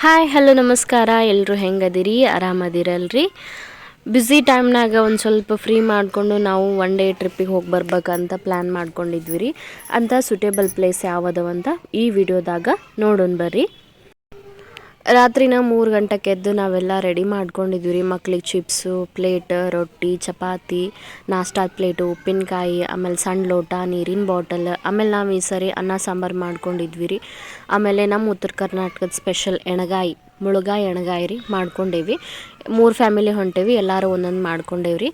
Hi hello ನಮಸ್ಕಾರ. ಎಲ್ಲರೂ ಹೆಂಗದಿರಿ? ಆರಾಮದಿರಲ್ರಿ? Busy ಟೈಮ್ನಾಗ ಒಂದು ಸ್ವಲ್ಪ ಫ್ರೀ ಮಾಡಿಕೊಂಡು ನಾವು ಒನ್ ಡೇ ಟ್ರಿಪ್ಪಿಗೆ ಹೋಗಿ ಬರ್ಬೇಕಂತ ಪ್ಲ್ಯಾನ್ ಮಾಡ್ಕೊಂಡಿದ್ವಿ ರೀ ಅಂಥ ಸುಟೇಬಲ್ ಪ್ಲೇಸ್ ಯಾವದವಂತ ಈ ವಿಡಿಯೋದಾಗ ನೋಡೋಣ ಬರ್ರಿ. ರಾತ್ರಿನ ಮೂರು ಗಂಟೆಗೆ ಎದ್ದು ನಾವೆಲ್ಲ ರೆಡಿ ಮಾಡ್ಕೊಂಡಿದ್ವಿ ರೀ. ಮಕ್ಳಿಗೆ ಚಿಪ್ಸು ಪ್ಲೇಟ್ ರೊಟ್ಟಿ, ಚಪಾತಿ ನಾಷ್ಟಾದ ಪ್ಲೇಟು ಉಪ್ಪಿನಕಾಯಿ, ಆಮೇಲೆ ಸಣ್ಣ ಲೋಟ, ನೀರಿನ ಬಾಟಲ್ ಆಮೇಲೆ ನಾವು ಈ ಸರಿ ಅನ್ನ, ಸಾಂಬಾರು ಮಾಡ್ಕೊಂಡಿದ್ವಿ ರೀ. ಆಮೇಲೆ ನಮ್ಮ ಉತ್ತರ ಕರ್ನಾಟಕದ ಸ್ಪೆಷಲ್ ಎಣಗಾಯಿ, ಮುಳುಗಾಯಿ ಎಣಗಾಯಿ ರೀ ಮಾಡ್ಕೊಂಡೇವಿ. ಮೂರು ಫ್ಯಾಮಿಲಿ ಹೊಂಟೇವಿ, ಎಲ್ಲರೂ ಒಂದೊಂದು ಮಾಡ್ಕೊಂಡೇವಿ ರೀ.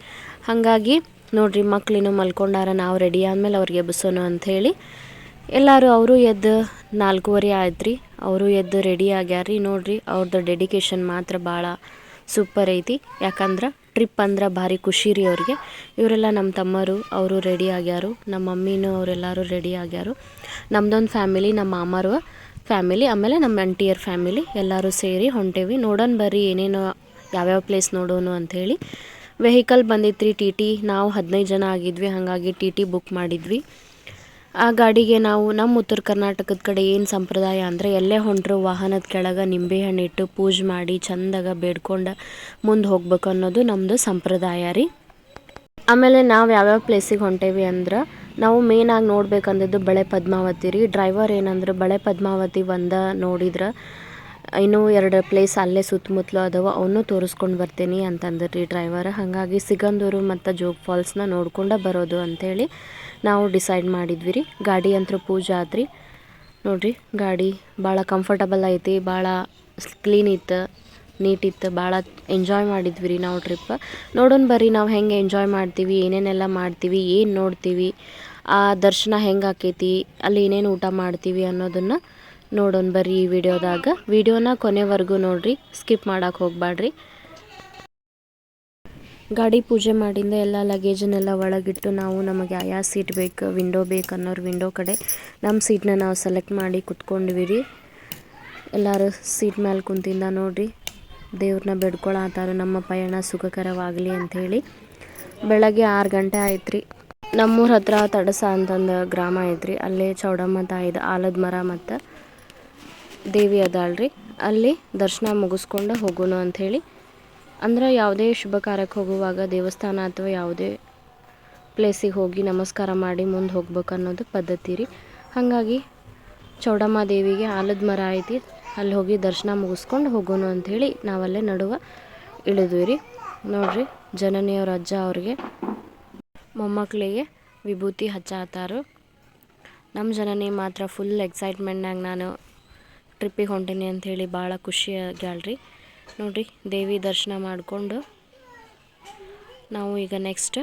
ಹಾಗಾಗಿ ನೋಡಿರಿ ಮಕ್ಳಿನೂ ಮಲ್ಕೊಂಡಾರ ನಾವು ರೆಡಿ ಆದಮೇಲೆ ಅವ್ರಿಗೆ ಎಬ್ಬಿಸೋಣ ಅಂಥೇಳಿ ಎಲ್ಲರೂ ಅವರು ಎದ್ದು ನಾಲ್ಕೂವರೆ ಆಯ್ತು ರೀ ಅವರು ಎದ್ದು ರೆಡಿ ಆಗ್ಯಾರ ರೀ ನೋಡಿರಿ ಅವ್ರದ್ದು ಡೆಡಿಕೇಶನ್ ಮಾತ್ರ ಭಾಳ ಸೂಪರ್ ಐತಿ. ಯಾಕಂದ್ರೆ ಟ್ರಿಪ್ ಅಂದ್ರೆ ಭಾರಿ ಖುಷಿ ರೀ ಅವ್ರಿಗೆ. ಇವರೆಲ್ಲ ನಮ್ಮ ತಮ್ಮರು ಅವರು ರೆಡಿ ಆಗ್ಯಾರು. ನಮ್ಮ ಮಮ್ಮಿನೂ ಅವರೆಲ್ಲರೂ ರೆಡಿ ಆಗ್ಯಾರು. ನಮ್ದೊಂದು ಫ್ಯಾಮಿಲಿ ನಮ್ಮ ಮಾಮರು ಫ್ಯಾಮಿಲಿ ಆಮೇಲೆ ನಮ್ಮ ಅಂಟಿಯರ್ ಫ್ಯಾಮಿಲಿ ಎಲ್ಲರೂ ಸೇರಿ ಹೊಂಟೇವಿ. ನೋಡೋಣ ಬರ್ರಿ ಏನೇನು ಯಾವ್ಯಾವ ಪ್ಲೇಸ್ ನೋಡೋಣ ಅಂಥೇಳಿ ವೆಹಿಕಲ್ ಬಂದಿತ್ತು ರೀ ಟಿ ಟಿ ನಾವು ಹದಿನೈದು ಜನ ಆಗಿದ್ವಿ. ಹಾಗಾಗಿ ಟಿ ಟಿ ಬುಕ್ ಮಾಡಿದ್ವಿ. ಆ ಗಾಡಿಗೆ ನಾವು ನಮ್ಮ ಉತ್ತರ ಕರ್ನಾಟಕದ ಕಡೆ ಏನು ಸಂಪ್ರದಾಯ ಅಂದರೆ ಎಲ್ಲೇ ಹೊಂಟರು ವಾಹನದ ಕೆಳಗೆ ನಿಂಬೆಹಣ್ಣು ಇಟ್ಟು ಪೂಜೆ ಮಾಡಿ ಚಂದಾಗ ಬೇಡ್ಕೊಂಡು ಮುಂದೆ ಹೋಗ್ಬೇಕು ಅನ್ನೋದು ನಮ್ಮದು ಸಂಪ್ರದಾಯ ರೀ. ಆಮೇಲೆ ನಾವು ಯಾವ್ಯಾವ ಪ್ಲೇಸಿಗೆ ಹೊಂಟೇವಿ ಅಂದ್ರೆ ನಾವು ಮೇನಾಗಿ ನೋಡ್ಬೇಕಂದಿದ್ದು ಬಳೆ ಪದ್ಮಾವತಿ ರೀ. ಡ್ರೈವರ್ ಏನಂದ್ರೆ ಬಳೆ ಪದ್ಮಾವತಿ ಒಂದ ನೋಡಿದ್ರೆ ಇನ್ನೂ ಎರಡು ಪ್ಲೇಸ್ ಅಲ್ಲೇ ಸುತ್ತಮುತ್ತಲು ಅದಾವ ಅವನ್ನೂ ತೋರಿಸ್ಕೊಂಡು ಬರ್ತೀನಿ ಅಂತಂದ್ರಿ ಡ್ರೈವರ್ ಹಾಗಾಗಿ ಸಿಗಂದೂರು ಮತ್ತು ಜೋಗ್ ಫಾಲ್ಸ್ನ ನೋಡ್ಕೊಂಡು ಬರೋದು ಅಂಥೇಳಿ ನಾವು ಡಿಸೈಡ್ ಮಾಡಿದ್ವಿ ರೀ ಗಾಡಿ ಅಂತೂ ಪೂಜಾ ಆದ್ರಿ ನೋಡಿರಿ, ಗಾಡಿ ಭಾಳ ಕಂಫರ್ಟಬಲ್ ಐತಿ ಭಾಳ ಕ್ಲೀನ್ ಇತ್ತು ನೀಟ್ ಇತ್ತು ಭಾಳ ಎಂಜಾಯ್ ಮಾಡಿದ್ವಿ ರೀ ನಾವು ಟ್ರಿಪ್ ನೋಡೋಣ ಬರ್ರಿ, ನಾವು ಹೆಂಗೆ ಎಂಜಾಯ್ ಮಾಡ್ತೀವಿ, ಏನೇನೆಲ್ಲ ಮಾಡ್ತೀವಿ, ಏನು ನೋಡ್ತೀವಿ, ಆ ದರ್ಶನ ಹೆಂಗೆ ಆಕೈತಿ, ಅಲ್ಲಿ ಏನೇನು ಊಟ ಮಾಡ್ತೀವಿ ಅನ್ನೋದನ್ನು ನೋಡೋಣ ಬರ್ರಿ ಈ ವಿಡಿಯೋದಾಗ. ವಿಡಿಯೋನ ಕೊನೆವರೆಗೂ ನೋಡ್ರಿ. ಸ್ಕಿಪ್ ಮಾಡಕ್ಕೆ ಹೋಗ್ಬೇಡ್ರಿ ಗಾಡಿ ಪೂಜೆ ಮಾಡಿಂದ ಎಲ್ಲ ಲಗೇಜನ್ನೆಲ್ಲ ಒಳಗಿಟ್ಟು ನಾವು ನಮಗೆ ಯಾವ ಸೀಟ್ ಬೇಕು, ವಿಂಡೋ ಬೇಕು ಅನ್ನೋರು ವಿಂಡೋ ಕಡೆ ನಮ್ಮ ಸೀಟ್ನ ನಾವು ಸೆಲೆಕ್ಟ್ ಮಾಡಿ ಕುತ್ಕೊಂಡ್ವಿ ರೀ ಎಲ್ಲರೂ ಸೀಟ್ ಮೇಲೆ ಕುಂತಿಂದ ನೋಡ್ರಿ. ದೇವ್ರನ್ನ ಬೇಡ್ಕೊಳತ್ತಾರ ನಮ್ಮ ಪಯಣ ಸುಖಕರವಾಗಲಿ ಅಂಥೇಳಿ. ಬೆಳಗ್ಗೆ ಆರು ಗಂಟೆ ಆಯ್ತು ರೀ ನಮ್ಮೂರ ಹತ್ರ ತಡಸ ಅಂತಂದು ಗ್ರಾಮ ಐತ್ರಿ. ಅಲ್ಲೇ ಚೌಡಮ್ಮ ತಾಯಿದ ಆಲದ ಮರ ಮತ್ತು ದೇವಿ ಅದಾಳ್ರಿ. ಅಲ್ಲಿ ದರ್ಶನ ಮುಗಿಸ್ಕೊಂಡು ಹೋಗೋಣ ಅಂಥೇಳಿ. ಅಂದ್ರೆ ಯಾವುದೇ ಶುಭ ಕಾರ್ಯಕ್ಕೆ ಹೋಗುವಾಗ ದೇವಸ್ಥಾನ ಅಥವಾ ಯಾವುದೇ ಪ್ಲೇಸಿಗೆ ಹೋಗಿ ನಮಸ್ಕಾರ ಮಾಡಿ ಮುಂದೆ ಹೋಗ್ಬೇಕು ಅನ್ನೋದು ಪದ್ಧತಿ ರೀ. ಹಾಗಾಗಿ ಚೌಡಮ್ಮ ದೇವಿಗೆ ಆಲದ ಮರ ಐತಿ, ಅಲ್ಲಿ ಹೋಗಿ ದರ್ಶನ ಮುಗಿಸ್ಕೊಂಡು ಹೋಗೋಣ ಅಂಥೇಳಿ ನಾವಲ್ಲೇ ನಡುವೆ ಇಳಿದ್ವಿ ರೀ. ನೋಡ್ರಿ ಜನನಿಯವ್ರ ಅಜ್ಜ ಅವ್ರಿಗೆ ಮೊಮ್ಮಕ್ಕಳಿಗೆ ವಿಭೂತಿ ಹಚ್ಚಾತಾರು. ನಮ್ಮ ಜನನಿ ಮಾತ್ರ ಫುಲ್ ಎಕ್ಸೈಟ್ಮೆಂಟ್ನಾಗ ನಾನು ಟ್ರಿಪ್ಪಿಗೆ ಹೊಂಟೀನಿ ಅಂಥೇಳಿ ಭಾಳ ಖುಷಿ ಆಗ್ಯಾಳ್ರಿ. ನೋಡಿರಿ, ದೇವಿ ದರ್ಶನ ಮಾಡಿಕೊಂಡು ನಾವು ಈಗ ನೆಕ್ಸ್ಟ್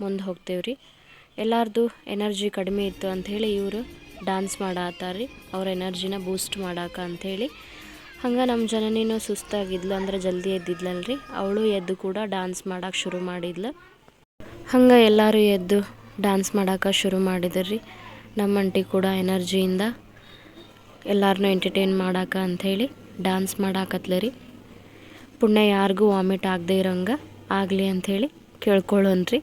ಮುಂದೆ ಹೋಗ್ತೇವೆ ರೀ ಎಲ್ಲರದು ಎನರ್ಜಿ ಕಡಿಮೆ ಇತ್ತು ಅಂಥೇಳಿ ಇವರು ಡ್ಯಾನ್ಸ್ ಮಾಡತ್ತಾರ್ರಿ ಅವ್ರ ಎನರ್ಜಿನ ಬೂಸ್ಟ್ ಮಾಡಾಕ ಅಂಥೇಳಿ. ಹಂಗೆ ನಮ್ಮ ಜನನೇನು ಸುಸ್ತಾಗಿದ್ಲು ಅಂದ್ರೆ ಜಲ್ದಿ ಎದ್ದಿದ್ಲಲ್ರಿ. ಅವಳು ಎದ್ದು ಕೂಡ ಡ್ಯಾನ್ಸ್ ಮಾಡಕ್ಕೆ ಶುರು ಮಾಡಿದ್ಲು. ಹಂಗೆ ಎಲ್ಲರೂ ಎದ್ದು ಡ್ಯಾನ್ಸ್ ಮಾಡಕ್ಕೆ ಶುರು ಮಾಡಿದ್ರಿ. ನಮ್ಮ ಅಂಟಿ ಕೂಡ ಎನರ್ಜಿಯಿಂದ ಎಲ್ಲರನ್ನೂ ಎಂಟರ್ಟೈನ್ ಮಾಡಾಕ ಅಂಥೇಳಿ ಡ್ಯಾನ್ಸ್ ಮಾಡಾಕತ್ಲ ರೀ. ಪುಣ್ಯ ಯಾರಿಗೂ ವಾಮಿಟ್ ಆಗದೆ ಇರೋಂಗೆ ಆಗಲಿ ಅಂಥೇಳಿ ಕೇಳ್ಕೊಳ್ಳೋನ್ರಿ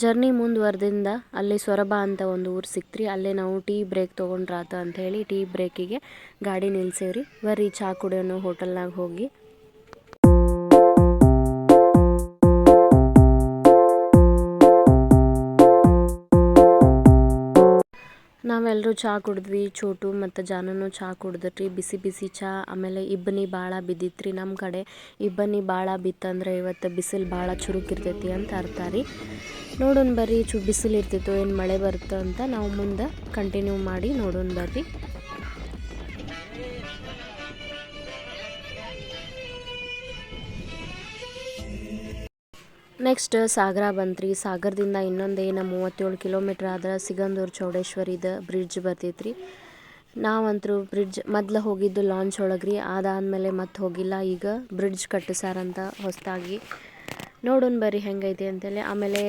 ಜರ್ನಿ ಮುಂದುವರೆದಿಂದ ಅಲ್ಲಿ ಸೊರಬ ಅಂತ ಒಂದು ಊರು ಸಿಕ್ತ್ರಿ, ಅಲ್ಲೇ ನಾವು ಟೀ ಬ್ರೇಕ್ ತೊಗೊಂಡ್ರಾತ ಹೇಳಿ ಟೀ ಬ್ರೇಕಿಗೆ ಗಾಡಿ ನಿಲ್ಸೇವ್ರಿ. ಬರ್ರಿ ಚಹಾ ಕುಡಿಯೋನು ಹೋಟೆಲ್ನಾಗ ಹೋಗಿ. ನಾವೆಲ್ಲರೂ ಚಹಾ ಕುಡಿದ್ವಿ, ಚೋಟು ಮತ್ತು ಜಾನನು ಚಹಾ ಕುಡಿದ್ರಿ ಬಿಸಿ ಬಿಸಿ ಚಹಾ ಆಮೇಲೆ ಇಬ್ಬನಿ ಭಾಳ ಬಿದ್ದಿತ್ರಿ ನಮ್ಮ ಕಡೆ. ಇಬ್ಬನಿ ಭಾಳ ಬಿತ್ತಂದ್ರೆ ಇವತ್ತು ಬಿಸಿಲು ಭಾಳ ಚುರುಕಿರ್ತೈತಿ ಅಂತ ಅರ್ಥ ರೀ. ನೋಡೋಣ ಬರ್ರಿ, ಚು ಬಿಸಿಲು ಇರ್ತಿತ್ತು ಏನು ಮಳೆ ಬರುತ್ತೋ ಅಂತ ನಾವು ಮುಂದೆ ಕಂಟಿನ್ಯೂ ಮಾಡಿ ನೋಡೋಣ ಬರ್ರಿ. ನೆಕ್ಸ್ಟ್ ಸಾಗರ ಬಂತ್ರಿ. ಸಾಗರದಿಂದ ಇನ್ನೊಂದು ಏನು ಮೂವತ್ತೇಳು ಕಿಲೋಮೀಟ್ರ್ ಆದ್ರೆ ಸಿಗಂದೂರು ಚೌಡೇಶ್ವರಿದ ಬ್ರಿಡ್ಜ್ ಬರ್ತೈತ್ರಿ. ನಾವಂತರೂ ಬ್ರಿಡ್ಜ್ ಮೊದ್ಲು ಹೋಗಿದ್ದು ಲಾಂಚ್ ಒಳಗೆ ರೀ ಅದಾದಮೇಲೆ ಮತ್ತೆ ಹೋಗಿಲ್ಲ. ಈಗ ಬ್ರಿಡ್ಜ್ ಕಟ್ಟಿಸಾರಂತ ಹೊಸದಾಗಿ ನೋಡೋಣ ಬರ್ರಿ ಹೆಂಗೈತಿ ಅಂತೇಳಿ. ಆಮೇಲೆ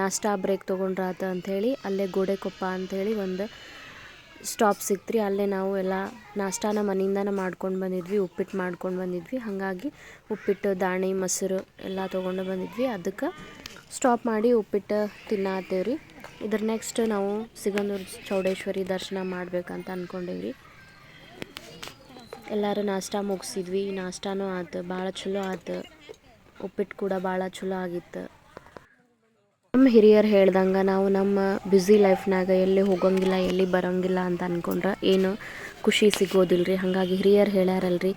ನಾಷ್ಟಾ ಬ್ರೇಕ್ ತೊಗೊಂಡ್ರಾತ ಅಂಥೇಳಿ ಅಲ್ಲೇ ಗೋಡೆಕೊಪ್ಪ ಅಂಥೇಳಿ ಒಂದು ಸ್ಟಾಪ್ ಸಿಕ್ತ್ರಿ, ಅಲ್ಲೇ ನಾವು ಎಲ್ಲ ನಾಷ್ಟಾನ ಮನೆಯಿಂದನೇ ಮಾಡ್ಕೊಂಡು ಬಂದಿದ್ವಿ ಉಪ್ಪಿಟ್ಟು ಮಾಡ್ಕೊಂಡು ಬಂದಿದ್ವಿ. ಹಾಗಾಗಿ ಉಪ್ಪಿಟ್ಟು, ದಾಣಿ, ಮೊಸರು ಎಲ್ಲ ತೊಗೊಂಡು ಬಂದಿದ್ವಿ. ಅದಕ್ಕೆ ಸ್ಟಾಪ್ ಮಾಡಿ ಉಪ್ಪಿಟ್ಟು ತಿನ್ನತ್ತೇವ್ರಿ ಇದ್ರ ನೆಕ್ಸ್ಟ್ ನಾವು ಸಿಗಂದೂರು ಚೌಡೇಶ್ವರಿ ದರ್ಶನ ಮಾಡ್ಬೇಕಂತ ಅಂದ್ಕೊಂಡೇವ್ರಿ ಎಲ್ಲರೂ ನಾಷ್ಟ ಮುಗಿಸಿದ್ವಿ. ನಾಷ್ಟಾನೂ ಆತು, ಭಾಳ ಚಲೋ ಆತು. ಉಪ್ಪಿಟ್ಟು ಕೂಡ ಭಾಳ ಚಲೋ ಆಗಿತ್ತು. ನಮ್ಮ ಹಿರಿಯರು ಹೇಳ್ದಂಗೆ ನಾವು ನಮ್ಮ ಬ್ಯುಸಿ ಲೈಫ್ನಾಗ ಎಲ್ಲಿ ಹೋಗಂಗಿಲ್ಲ, ಎಲ್ಲಿ ಬರೋಂಗಿಲ್ಲ ಅಂತ ಅಂದ್ಕೊಂಡ್ರೆ ಏನು ಖುಷಿ ಸಿಗೋದಿಲ್ಲ ರೀ ಹಾಗಾಗಿ ಹಿರಿಯರು ಹೇಳ್ಯಾರಲ್ರಿ,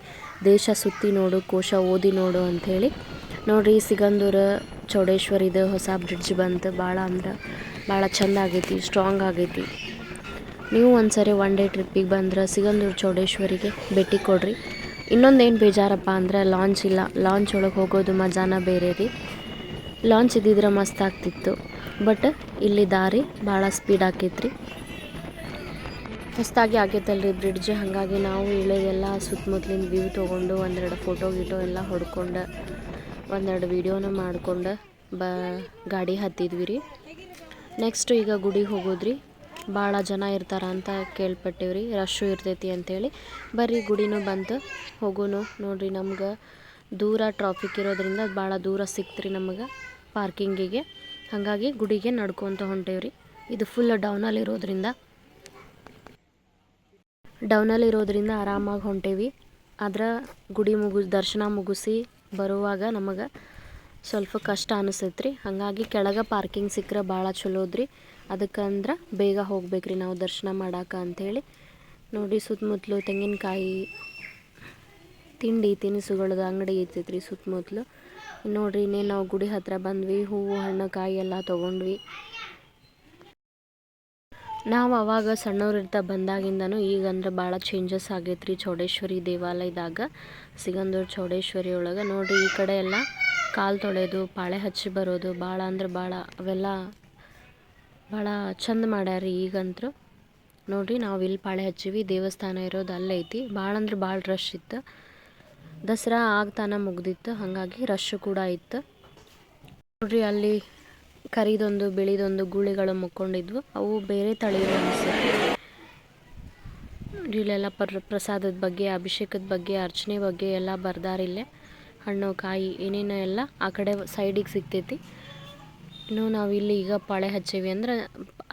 ದೇಶ ಸುತ್ತಿ ನೋಡು, ಕೋಶ ಓದಿ ನೋಡು ಅಂಥೇಳಿ. ನೋಡ್ರಿ ಸಿಗಂದೂರು ಚೌಡೇಶ್ವರಿದು ಹೊಸ ಬ್ರಿಡ್ಜ್ ಬಂತು. ಭಾಳ ಅಂದ್ರೆ ಭಾಳ ಚಂದ ಆಗೈತಿ ಸ್ಟ್ರಾಂಗ್ ಆಗೈತಿ. ನೀವು ಒಂದ್ಸರಿ ಒನ್ ಡೇ ಟ್ರಿಪ್ಪಿಗೆ ಬಂದ್ರೆ ಸಿಗಂದೂರು ಚೌಡೇಶ್ವರಿಗೆ ಭೇಟಿ ಕೊಡ್ರಿ. ಇನ್ನೊಂದೇನು ಬೇಜಾರಪ್ಪ ಅಂದ್ರೆ ಲಾಂಚ್ ಇಲ್ಲ. ಲಾಂಚ್ ಒಳಗೆ ಹೋಗೋದು ಮಜಾನ ಬೇರೆ ರೀ. ಲಾಂಚ್ ಇದ್ದಿದ್ರೆ ಮಸ್ತ್ ಆಗ್ತಿತ್ತು. ಬಟ್ ಇಲ್ಲಿ ದಾರಿ ಭಾಳ ಸ್ಪೀಡ್ ಆಕೈತ್ರಿ. ಹೊಸ್ದಾಗಿ ಆಗೈತಲ್ರಿ ಬ್ರಿಡ್ಜ್ ಹಾಗಾಗಿ ನಾವು ಇಳಿದೆಲ್ಲ ಸುತ್ತಮುತ್ತಲಿನ ವ್ಯೂ ತೊಗೊಂಡು ಒಂದೆರಡು ಫೋಟೋ ಗೀಟೋ ಎಲ್ಲ ಹೊಡ್ಕೊಂಡು ಒಂದೆರಡು ವೀಡಿಯೋನ ಮಾಡ್ಕೊಂಡು ಬ, ಗಾಡಿ ಹತ್ತಿದ್ವಿ ರೀ. ನೆಕ್ಸ್ಟ್ ಈಗ ಗುಡಿಗೆ ಹೋಗೋದ್ರಿ. ಭಾಳ ಜನ ಇರ್ತಾರ ಅಂತ ಕೇಳ್ಪಟ್ಟೇವ್ರಿ. ರಶ್ಶು ಇರ್ತೈತಿ ಅಂಥೇಳಿ ಬರ್ರಿ ಗುಡಿನೂ ಬಂತು. ಹೋಗೋನು. ನೋಡ್ರಿ ನಮ್ಗೆ ದೂರ ಟ್ರಾಫಿಕ್ ಇರೋದರಿಂದ ಭಾಳ ದೂರ ಸಿಕ್ತ್ರಿ ನಮಗೆ ಪಾರ್ಕಿಂಗಿಗೆ ಹಾಗಾಗಿ ಗುಡಿಗೆ ನಡ್ಕೊತ ಹೊಂಟೇವ್ರಿ. ಇದು ಫುಲ್ ಡೌನಲ್ಲಿ ಇರೋದ್ರಿಂದ. ಡೌನಲ್ಲಿ ಇರೋದ್ರಿಂದ ಆರಾಮಾಗಿ ಹೊಂಟೇವಿ. ಆದ್ರೆ ಗುಡಿ ಮುಗು, ದರ್ಶನ ಮುಗಿಸಿ ಬರುವಾಗ ನಮಗೆ ಸ್ವಲ್ಪ ಕಷ್ಟ ಅನಿಸೈತ್ರಿ. ಹಾಗಾಗಿ ಕೆಳಗೆ ಪಾರ್ಕಿಂಗ್ ಸಿಕ್ಕರೆ ಭಾಳ ಚಲೋದ್ರಿ. ಅದಕ್ಕಂದ್ರೆ ಬೇಗ ಹೋಗ್ಬೇಕ್ರಿ ನಾವು ದರ್ಶನ ಮಾಡಾಕ ಅಂಥೇಳಿ ನೋಡಿ ಸುತ್ತಮುತ್ತಲು ತೆಂಗಿನಕಾಯಿ ತಿಂಡಿ ತಿನಿಸುಗಳದ ಅಂಗಡಿ ಐತೈತ್ರಿ ಸುತ್ತಮುತ್ತಲು ನೋಡ್ರಿ ಇನ್ನೇನು ನಾವು ಗುಡಿ ಹತ್ರ ಬಂದ್ವಿ, ಹೂವು, ಹಣ್ಣು, ಕಾಯಿ ಎಲ್ಲ ತಗೊಂಡ್ವಿ. ನಾವು ಅವಾಗ ಸಣ್ಣವ್ರಿರ್ತಾ ಬಂದಾಗಿಂದನೂ ಈಗ ಅಂದ್ರೆ ಭಾಳ ಚೇಂಜಸ್ ಆಗೈತ್ರಿ ಚೌಡೇಶ್ವರಿ ದೇವಾಲಯದಾಗ. ಸಿಗಂದೂರು ಚೌಡೇಶ್ವರಿ ಒಳಗೆ. ನೋಡ್ರಿ, ಈ ಕಡೆ ಎಲ್ಲ ಕಾಲು ತೊಳೆದು, ಪಾಳೆ ಹಚ್ಚಿ ಬರೋದು ಭಾಳ ಅಂದ್ರೆ ಭಾಳ ಅವೆಲ್ಲ ಭಾಳ ಚಂದ ಮಾಡ್ಯಾರಿ ಈಗಂತೂ ನೋಡ್ರಿ, ನಾವು ಇಲ್ಲಿ ಪಾಳೆ ಹಚ್ಚಿವಿ, ದೇವಸ್ಥಾನ ಇರೋದು ಅಲ್ಲೈತಿ. ಭಾಳ ಅಂದ್ರೆ ಭಾಳ ರಶ್ ಇತ್ತು. ದಸರಾ ಆಗ್ತಾನ ಮುಗ್ದಿತ್ತು, ಹಾಗಾಗಿ ರಶ್ ಕೂಡ ಇತ್ತು. ನೋಡ್ರಿ, ಅಲ್ಲಿ ಕರಿದೊಂದು, ಬಿಳಿದೊಂದು ಗೂಳಿಗಳು ಮುಕ್ಕೊಂಡಿದ್ವು. ಅವು ಬೇರೆ ತಳಿ ಇಲ್ಲೆಲ್ಲ ಪರ್, ಪ್ರಸಾದದ ಬಗ್ಗೆ, ಅಭಿಷೇಕದ ಬಗ್ಗೆ, ಅರ್ಚನೆ ಬಗ್ಗೆ ಎಲ್ಲ ಬರ್ದಾರಿಲ್ಲೇ ಹಣ್ಣು, ಕಾಯಿ, ಏನೇನೋ ಎಲ್ಲ ಆ ಕಡೆ ಸೈಡಿಗೆ ಸಿಗ್ತೈತಿ. ಇನ್ನು ನಾವು ಇಲ್ಲಿ ಈಗ ಪಾಳೆ ಹಚ್ಚೇವಿ ಅಂದ್ರೆ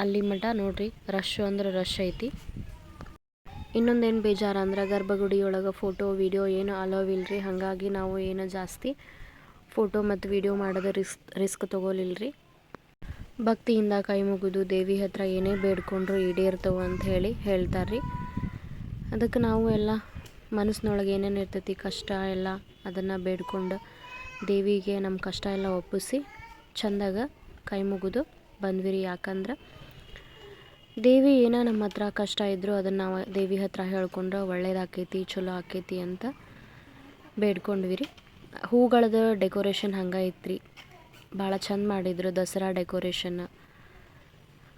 ಅಲ್ಲಿ ಮಠ ನೋಡ್ರಿ ರಶ್ ಅಂದ್ರೆ ರಶ್ ಐತಿ. ಇನ್ನೊಂದೇನು ಬೇಜಾರು ಅಂದ್ರೆ ಗರ್ಭಗುಡಿ ಒಳಗೆ ಫೋಟೋ, ವೀಡಿಯೋ ಏನು ಅಲೋವ್ ಇಲ್ರಿ. ಹಾಗಾಗಿ ನಾವು ಏನು ಜಾಸ್ತಿ ಫೋಟೋ ಮತ್ತು ವಿಡಿಯೋ ಮಾಡೋದು ರಿಸ್ಕ್ ರಿಸ್ಕ್ ತೊಗೊಲಿಲ್ರಿ. ಭಕ್ತಿಯಿಂದ ಕೈ ಮುಗಿದು ದೇವಿ ಹತ್ರ ಏನೇ ಬೇಡ್ಕೊಂಡ್ರು ಈಡೇರ್ತವೆ ಅಂತ ಹೇಳಿ ಹೇಳ್ತಾರೆ ರೀ ಅದಕ್ಕೆ ನಾವು ಎಲ್ಲ ಮನಸ್ಸಿನೊಳಗೆ ಏನೇನು ಇರ್ತೈತಿ ಕಷ್ಟ ಎಲ್ಲ ಅದನ್ನು ಬೇಡ್ಕೊಂಡು ದೇವಿಗೆ ನಮ್ಮ ಕಷ್ಟ ಎಲ್ಲ ಒಪ್ಪಿಸಿ ಚಂದಾಗ ಕೈ ಮುಗಿದು ಬಂದ್ವಿ ರೀ ಯಾಕಂದ್ರೆ ದೇವಿ ಏನೋ ನಮ್ಮ ಹತ್ರ ಕಷ್ಟ ಇದ್ದರೂ ಅದನ್ನು ನಾವು ದೇವಿ ಹತ್ರ ಹೇಳ್ಕೊಂಡ್ರೆ ಒಳ್ಳೇದಾಕೈತಿ, ಚಲೋ ಆಕೈತಿ ಅಂತ ಬೇಡ್ಕೊಂಡ್ವಿ ರೀ ಹೂಗಳದ ಡೆಕೋರೇಷನ್ ಹಂಗೆ ಐತ್ರಿ. ಭಾಳ ಚಂದ ಮಾಡಿದ್ರು ದಸರಾ ಡೆಕೋರೇಷನ್.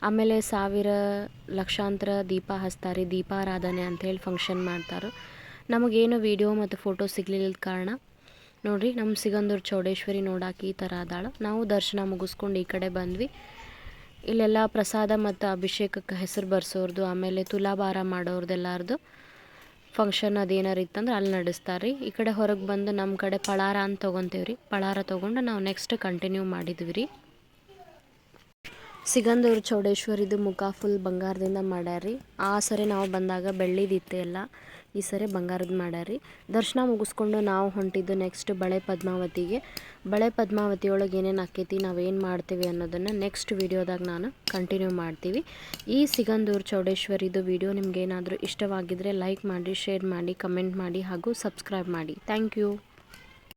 ಆಮೇಲೆ ಸಾವಿರ ಲಕ್ಷಾಂತರ ದೀಪ ಹಚ್ತಾರೆ, ದೀಪಾರಾಧನೆ ಅಂಥೇಳಿ ಫಂಕ್ಷನ್ ಮಾಡ್ತಾರೆ. ನಮಗೇನು ವಿಡಿಯೋ ಮತ್ತು ಫೋಟೋ ಸಿಗ್ಲಿಲ್ಲದ ಕಾರಣ ನೋಡಿರಿ ನಮ್ಮ ಸಿಗಂದೂರು ಚೌಡೇಶ್ವರಿ ನೋಡಾಕೆ ಈ ಥರ ಅದಾಳ. ನಾವು ದರ್ಶನ ಮುಗಿಸ್ಕೊಂಡು ಈ ಕಡೆ ಬಂದ್ವಿ. ಇಲ್ಲೆಲ್ಲ ಪ್ರಸಾದ ಮತ್ತು ಅಭಿಷೇಕಕ್ಕೆ ಹೆಸರು ಬರ್ಸೋರ್ದು, ಆಮೇಲೆ ತುಲಾಭಾರ ಮಾಡೋರ್ದೆಲ್ಲಾರ್ದು ಫಂಕ್ಷನ್ ಅದೇನಾರು ಇತ್ತಂದ್ರೆ ಅಲ್ಲಿ ನಡೆಸ್ತಾರೆ ರೀ ಈ ಕಡೆ ಹೊರಗೆ ಬಂದು ನಮ್ಮ ಕಡೆ ಪಳಾರ ಅಂತ ತೊಗೊತೀವಿ ರೀ ಪಳಾರ ತೊಗೊಂಡು ನಾವು ನೆಕ್ಸ್ಟ್ ಕಂಟಿನ್ಯೂ ಮಾಡಿದ್ವಿ ರೀ ಸಿಗಂದೂರು ಚೌಡೇಶ್ವರಿದು ಮುಖ ಫುಲ್ ಬಂಗಾರದಿಂದ ಮಾಡ್ಯಾರ ಆ ಸರಿ ನಾವು ಬಂದಾಗ ಬೆಳ್ಳಿದಿತ್ತು ಎಲ್ಲ ಈ ಸರಿ ಬಂಗಾರದ ಮಾಡ್ಯಾರಿ ದರ್ಶನ ಮುಗಿಸ್ಕೊಂಡು ನಾವು ಹೊಂಟಿದ್ದು ನೆಕ್ಸ್ಟ್ ಬಳೆ ಪದ್ಮಾವತಿಗೆ. ಬಳೆ ಪದ್ಮಾವತಿ ಒಳಗೆ ಏನೇನು ಆಕೈತಿ, ನಾವೇನು ಮಾಡ್ತೀವಿ ಅನ್ನೋದನ್ನು ನೆಕ್ಸ್ಟ್ ವೀಡಿಯೋದಾಗ ನಾನು ಕಂಟಿನ್ಯೂ ಮಾಡ್ತೀವಿ. ಈ ಸಿಗಂದೂರು ಚೌಡೇಶ್ವರಿದು ವಿಡಿಯೋ ನಿಮ್ಗೆ ಏನಾದರೂ ಇಷ್ಟವಾಗಿದ್ದರೆ ಲೈಕ್ ಮಾಡಿ ಶೇರ್ ಮಾಡಿ ಕಮೆಂಟ್ ಮಾಡಿ ಹಾಗೂ ಸಬ್ಸ್ಕ್ರೈಬ್ ಮಾಡಿ. Thank you